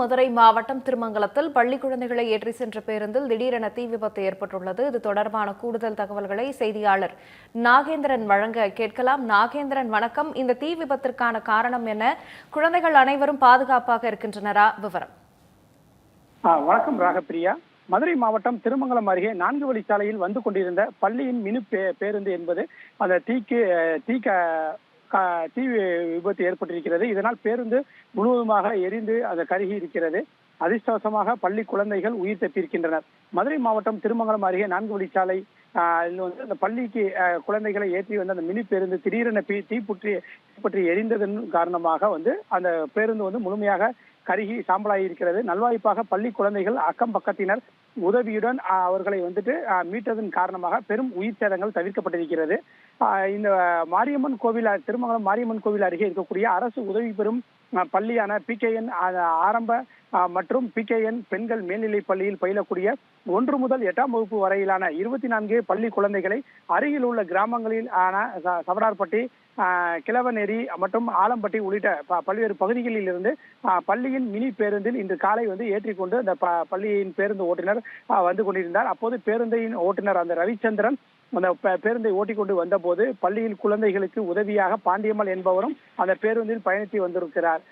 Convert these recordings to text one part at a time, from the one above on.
மதுரை மாவட்டம் திருமங்கலத்தில் பள்ளி குழந்தைகளை ஏற்றி சென்ற பேருந்தில் திடீரென தீ விபத்து ஏற்பட்டுள்ளது. இது தொடர்பான கூடுதல் தகவல்களை செய்தியாளர் நாகேந்திரன் வழங்க கேட்கலாம். நாகேந்திரன் வணக்கம். இந்த தீ விபத்திற்கான காரணம் என்ன? குழந்தைகள் அனைவரும் பாதுகாப்பாக இருக்கின்றனரா? விவரம். வணக்கம் ராகப்பிரியா. மதுரை மாவட்டம் திருமங்கலம் அருகே நான்கு வழிச்சாலையில் வந்து கொண்டிருந்த பள்ளியின் மினு பேருந்து என்பது அந்த தீக்கு தீக்க தீ விபத்து ஏற்பட்டிருக்கிறது. இதனால் பேருந்து முழுவதுமாக எரிந்து அது கருகி இருக்கிறது. அதிர்ஷ்டவசமாக பள்ளி குழந்தைகள் உயிர் தப்பியிருக்கின்றனர். மதுரை மாவட்டம் திருமங்கலம் அருகே நான்கு வழிச்சாலை வந்து அந்த பள்ளிக்கு குழந்தைகளை ஏற்றி வந்து அந்த மினி பேருந்து திடீரென தீ தீப்புற்றி தீப்பற்றி எரிந்ததன் காரணமாக வந்து அந்த பேருந்து வந்து முழுமையாக கருகி சாம்பலாகி இருக்கிறது. நல்வாய்ப்பாக பள்ளி குழந்தைகள் அக்கம் பக்கத்தினர் உதவியுடன் ஆஹ், அவர்களை வந்துட்டு மீட்டதன் காரணமாக பெரும் உயிர் சேதங்கள் தவிர்க்கப்பட்டிருக்கிறது. இந்த மாரியம்மன் கோவில் திருமங்கலம் மாரியம்மன் கோவில் அருகே இருக்கக்கூடிய அரசு உதவி பெறும் பள்ளியான பிகேஎன் ஆரம்ப மற்றும் பிகேஎன் பெண்கள் மேல்நிலைப் பள்ளியில் பயிலக்கூடிய ஒன்று முதல் எட்டாம் வகுப்பு வரையிலான இருபத்தி நான்கு பள்ளி குழந்தைகளை அருகில் உள்ள கிராமங்களில் ஆன ச- சவடார்பட்டி கிழவநேரி மற்றும் ஆலம்பட்டி உள்ளிட்ட ப- பல்வேறு பகுதிகளில் இருந்து பள்ளியின் மினி பேருந்தில் இன்று காலை வந்து ஏற்றிக்கொண்டு அந்த ப- பள்ளியின் பேருந்து ஓட்டுநர் வந்து கொண்டிருந்தார். அப்போது பேருந்தையின் ஓட்டுநர் அந்த ரவிச்சந்திரன் அந்த பேருந்தை ஓட்டிக்கொண்டு வந்தபோது பள்ளியில் குழந்தைகளுக்கு உதவியாக பாண்டியம்மாள் என்பவரும் அந்த பேருந்தில் பயணித்து வந்திருக்கிறார்.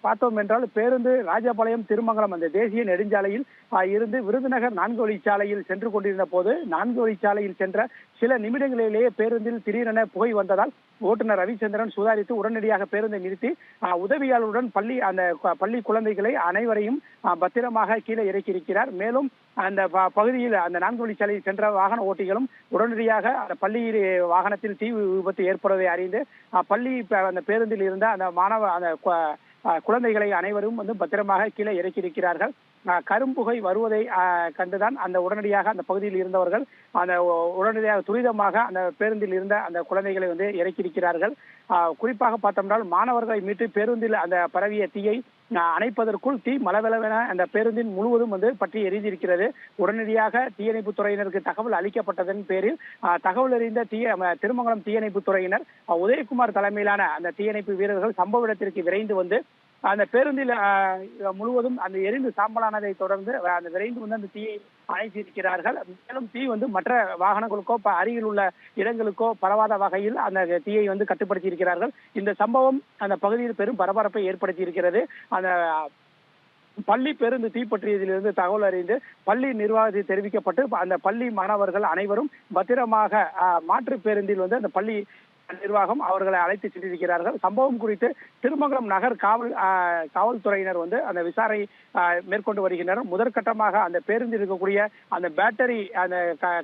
பார்த்தோம் என்றால் பேருந்து ராஜபாளையம் திருமங்கலம் அந்த தேசிய நெடுஞ்சாலையில் இருந்து விருதுநகர் நான்கு வழிச்சாலையில் சென்று கொண்டிருந்த போது நான்கு வழிச்சாலையில் சென்ற சில நிமிடங்களிலேயே பேருந்தில் திடீரென புகை வந்ததால் ஓட்டுநர் ரவிச்சந்திரன் சுதாரித்து உடனடியாக பேருந்தை நிறுத்தி உதவியாளருடன் பள்ளி அந்த பள்ளி குழந்தைகளை அனைவரையும் பத்திரமாக கீழே இறக்கியிருக்கிறார். மேலும் அந்த ப- பகுதியில் அந்த நான்கு வழிச்சாலையில் சென்ற வாகன ஓட்டிகளும் உடனடியாக அந்த பள்ளி வாகனத்தில் தீ விபத்து ஏற்படுவதை அறிந்து பள்ளி அந்த பேருந்தில் இருந்த அந்த மாணவ அந்த குழந்தைகளை அனைவரும் வந்து பத்திரமாக கீழே இறக்கியிருக்கிறார்கள். கரும்புகை வருவதை கண்டுதான் அந்த உடனடியாக அந்த பகுதியில் இருந்தவர்கள் அந்த உடனடியாக துரிதமாக அந்த பேருந்தில் இருந்த அந்த குழந்தைகளை வந்து இறக்கியிருக்கிறார்கள் குறிப்பாக பார்த்தோம்னால் மாணவர்களை மீட்டு பேருந்தில் அந்த பரவிய தீயை அணைப்பதற்குள் தீ மலவெளவென அந்த பேருந்தின் முழுவதும் வந்து பற்றி எரிந்திருக்கிறது. உடனடியாக தீயணைப்பு துறையினருக்கு தகவல் அளிக்கப்பட்டதன் பேரில் தகவல் அறிந்த தீய ம- திருமங்கலம் தீயணைப்பு துறையினர் உதயகுமார் தலைமையிலான அந்த தீயணைப்பு வீரர்கள் சம்பவ இடத்திற்கு விரைந்து வந்து அந்த பேருந்தில் முழுவதும் அந்த எரிந்து சாம்பலானதை தொடர்ந்து அந்த விரைந்து வந்து அந்த தீயை அணைத்திருக்கிறார்கள் மேலும் தீ வந்து மற்ற வாகனங்களுக்கோ அருகில் உள்ள இடங்களுக்கோ பரவாத வகையில் அந்த தீயை வந்து கட்டுப்படுத்தி இருக்கிறார்கள் இந்த சம்பவம் அந்த பகுதியில் பெரும் பரபரப்பை ஏற்படுத்தி இருக்கிறது அந்த பள்ளி பேருந்து தீப்பற்றியதிலிருந்து தகவல் அறிந்து பள்ளி நிர்வாகத்தில் தெரிவிக்கப்பட்டு அந்த பள்ளி மாணவர்கள் அனைவரும் பத்திரமாக மாற்று பேருந்தில் வந்து அந்த பள்ளி நிர்வாகம் அவர்களை அழைத்து சென்றிருக்கிறார்கள். சம்பவம் குறித்து திருமங்கலம் நகர் காவல் ஆஹ், காவல்துறையினர் வந்து அந்த விசாரணை மேற்கொண்டு வருகின்றனர். முதற்கட்டமாக அந்த பேருந்தில் இருக்கக்கூடிய அந்த பேட்டரி அந்த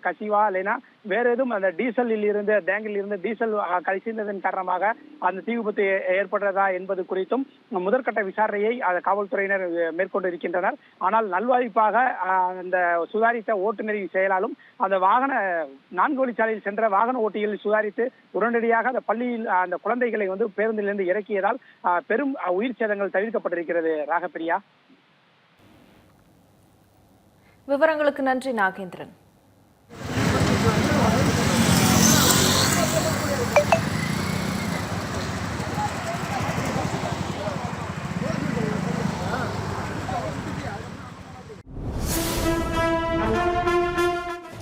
கசிவா இல்லைன்னா வேற எதுவும் அந்த டீசலில் இருந்து டேங்கில் இருந்து டீசல் ஆஹ், கசிந்ததன் காரணமாக அந்த தீ விபத்து ஏற்படுறதா என்பது குறித்தும் முதற்கட்ட விசாரணையை காவல்துறையினர் மேற்கொண்டு இருக்கின்றனர். ஆனால் நல்வாய்ப்பாக அந்த சுதாரித்த ஓட்டுநரின் செயலாலும் அந்த வாகன நான்கு வழிச்சாலையில் சென்ற வாகன ஓட்டிகள் சுதாரித்து உடனடியாக அந்த பள்ளியில் அந்த குழந்தைகளை வந்து பேருந்திலிருந்து இறக்கியதால் பெரும் உயிர் சேதங்கள் தவிர்க்கப்பட்டிருக்கிறது. ராகப்பிரியா. விவரங்களுக்கு நன்றி நாகேந்திரன்.